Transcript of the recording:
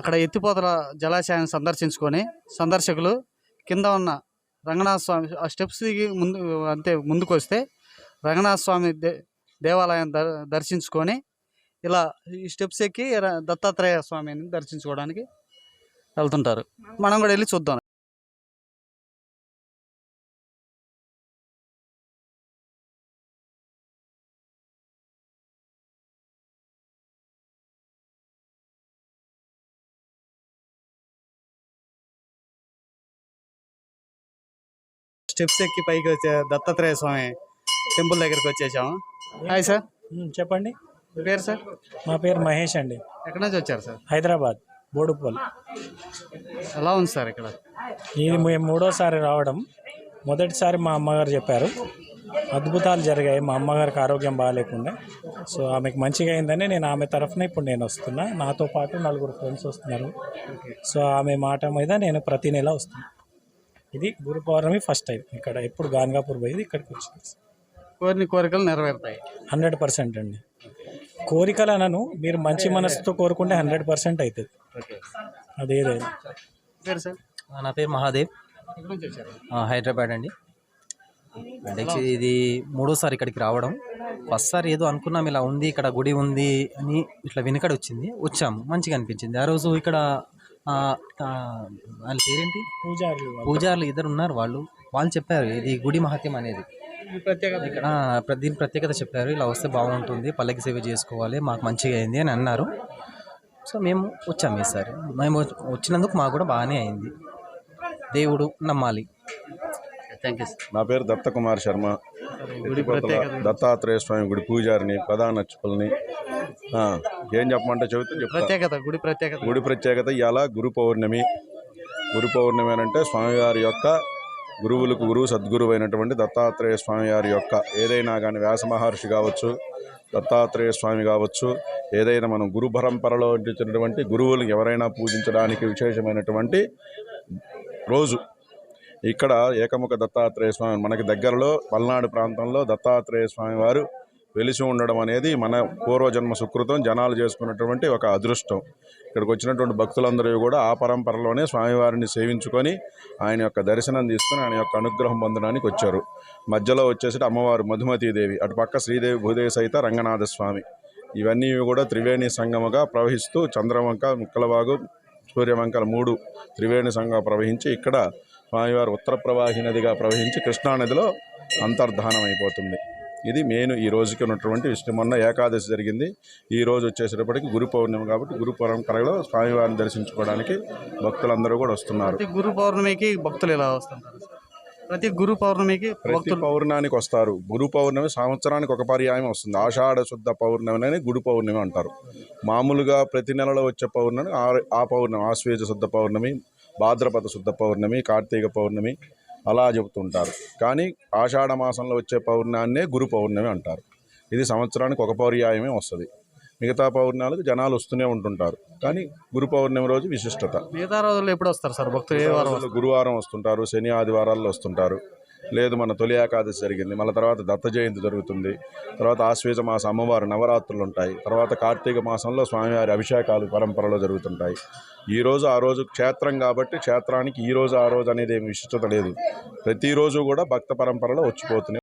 అక్కడ ఎత్తిపోతల జలాశయాన్ని సందర్శించుకొని సందర్శకులు కింద ఉన్న రంగనాథ స్వామి ఆ స్టెప్స్ దిగి ముందు అంతే ముందుకు వస్తే రంగనాథ స్వామి దే దేవాలయం దర్శించుకొని ఇలా ఈ స్టెప్స్ ఎక్కి దత్తాత్రేయ స్వామిని దర్శించుకోవడానికి వెళ్తుంటారు. మనం కూడా వెళ్ళి చూద్దాం. స్టెప్స్ ఎక్కి పైకి వచ్చే దత్తాత్రేయ స్వామి టెంపుల్ దగ్గరికి వచ్చేసాము. Hi sir. చెప్పండి. మీ పేరు సార్? మా పేరు మహేష్ అండి. ఎక్కడి నుంచి వచ్చారు సార్? హైదరాబాద్ బోడుపల్. ఎలా ఉంది సార్ ఇక్కడ? ఇది మేము మూడోసారి రావడం. మొదటిసారి మా అమ్మగారు చెప్పారు. అద్భుతాలు జరిగాయి. మా అమ్మగారికి ఆరోగ్యం బాగాలేకుండా. సో ఆమెకు మంచిగా అయిందని నేను ఆమె తరఫున ఇప్పుడు నేను వస్తున్నా. నాతో పాటు నలుగురు ఫ్రెండ్స్ వస్తున్నారు. సో ఆమె మాట మీద నేను ప్రతి నెల వస్తున్నా. ఇది గురు పౌర్ణమి ఫస్ట్ టైం ఇక్కడ ఎప్పుడు గాన్గాపూర్ పోయేది ఇక్కడికి వచ్చింది. కోరిన కోరికలు నెరవేరుతాయి. హండ్రెడ్ పర్సెంట్ అండి. కోరికలు అనను మీరు మంచి మనసుతో కోరుకుంటే హండ్రెడ్ పర్సెంట్ అవుతుంది పేరు సార్? నా పేరు మహాదేవ్. ఎక్కడి నుంచి వచ్చారు? ఆ, హైదరాబాద్ అండి. అంటే actually ఇది మూడోసారి ఇక్కడికి రావడం. ఫస్ట్ సారి ఏదో అనుకున్నాం ఇలా ఉంది ఇక్కడ గుడి ఉంది అని ఇట్లా వెనుకడ వచ్చింది వచ్చాము మంచిగా అనిపించింది. ఆ రోజు ఇక్కడ వాళ్ళ పేరేంటి? పూజారులు వాళ్ళు. పూజారులు ఇద్దరు ఉన్నారు వాళ్ళు. వాళ్ళు చెప్పారు ఇది గుడి మహత్యం అనేది. ప్రత్యేకత ఇక్కడ. దీని ప్రత్యేకత చెప్పారు ఇలా వస్తే బాగుంటుంది పల్లకి సేవ చేసుకోవాలి మాకు మంచిగా అయింది అని అన్నారు. సో మేము వచ్చాము ఈసారి. మేము వచ్చి- వచ్చినందుకు మాకు కూడా బాగానే అయింది. దేవుడు నమ్మాలి. థ్యాంక్ యూ సార్ నా పేరు దత్తకుమార్ శర్మ. దత్తాత్రేయ స్వామి గుడి పూజారిని ప్రధాన అర్చకుల్ని ఆ, ఏం చెప్పమంటే చెబితే ప్రత్యేకత గుడి ప్రత్యేకత. గుడి ప్రత్యేకత ఇవాళ గురు పౌర్ణమి. గురు పౌర్ణమి అని అంటే స్వామివారి యొక్క గురువులకు గురువు సద్గురువు అయినటువంటి దత్తాత్రేయ స్వామివారి యొక్క ఏదైనా కానీ వ్యాస మహర్షి కావచ్చు దత్తాత్రేయ స్వామి కావచ్చు ఏదైనా మనం గురు పరంపరలో వచ్చినటువంటి గురువులు ఎవరైనా పూజించడానికి విశేషమైనటువంటి రోజు ఇక్కడ ఏకముఖ దత్తాత్రేయ స్వామి మనకి దగ్గరలో పల్నాడు ప్రాంతంలో దత్తాత్రేయ స్వామి వారు వెలిసి ఉండడం అనేది మన పూర్వజన్మ సుకృతం జనాలు చేసుకున్నటువంటి ఒక అదృష్టం. ఇక్కడికి వచ్చినటువంటి భక్తులందరూ కూడా ఆ పరంపరలోనే స్వామివారిని సేవించుకొని ఆయన యొక్క దర్శనం తీసుకుని ఆయన యొక్క అనుగ్రహం పొందడానికి వచ్చారు. మధ్యలో వచ్చేసి అమ్మవారు మధుమతీదేవి అటు పక్క శ్రీదేవి భూదేవి సహిత రంగనాథ స్వామి. ఇవన్నీ కూడా త్రివేణి సంగముగా ప్రవహిస్తూ చంద్రవంక ముక్కలవాగు సూర్యవంకల మూడు త్రివేణి సంగం ప్రవహించి ఇక్కడ స్వామివారు ఉత్తర ప్రవాహి నదిగా ప్రవహించి కృష్ణానదిలో అంతర్ధానం అయిపోతుంది. ఇది మెయిన్ ఈ రోజుకి ఉన్నటువంటి విషయం మొన్న ఏకాదశి జరిగింది. ఈ రోజు వచ్చేసేటప్పటికి గురు పౌర్ణమి కాబట్టి గురు పరంపరలో స్వామివారిని దర్శించుకోవడానికి భక్తులందరూ కూడా వస్తున్నారు. గురు పౌర్ణమికి భక్తులు ఇలా వస్తుంటారు. ప్రతి గురు పౌర్ణమికి ప్రతి పౌర్ణానికి వస్తారు. గురు పౌర్ణమి సంవత్సరానికి ఒక పర్యాయం వస్తుంది. ఆషాఢ శుద్ధ పౌర్ణమి అని గురు పౌర్ణమి అంటారు. మామూలుగా ప్రతి నెలలో వచ్చే పౌర్ణమి ఆ- ఆ పౌర్ణమి ఆశ్వేజ శుద్ధ పౌర్ణమి భాద్రపద శుద్ధ పౌర్ణమి కార్తీక పౌర్ణమి అలా చెబుతుంటారు. కానీ ఆషాఢ మాసంలో వచ్చే పౌర్ణాన్నే గురు పౌర్ణమి అంటారు. ఇది సంవత్సరానికి ఒక పర్యాయమే వస్తుంది. మిగతా పౌర్ణాలకు జనాలు వస్తూనే ఉంటుంటారు. కానీ గురు పౌర్ణమి రోజు విశిష్టత. మిగతా రోజుల్లో ఎప్పుడు వస్తారు సార్? భక్తులు గురువారం వస్తుంటారు శని ఆదివారాల్లో వస్తుంటారు. లేదు మన తొలి ఏకాదశి జరిగింది. మళ్ళీ తర్వాత దత్త జయంతి జరుగుతుంది. తర్వాత ఆశ్వేజ మాస అమ్మవారి నవరాత్రులు ఉంటాయి. తర్వాత కార్తీక మాసంలో స్వామివారి అభిషేకాలు పరంపరలో జరుగుతుంటాయి. ఈ రోజు ఆ రోజు క్షేత్రం కాబట్టి క్షేత్రానికి ఈ రోజు ఆ రోజు అనేది ఏమి విశిష్టత లేదు. ప్రతిరోజు కూడా భక్త పరంపరలో వచ్చిపోతున్నాయి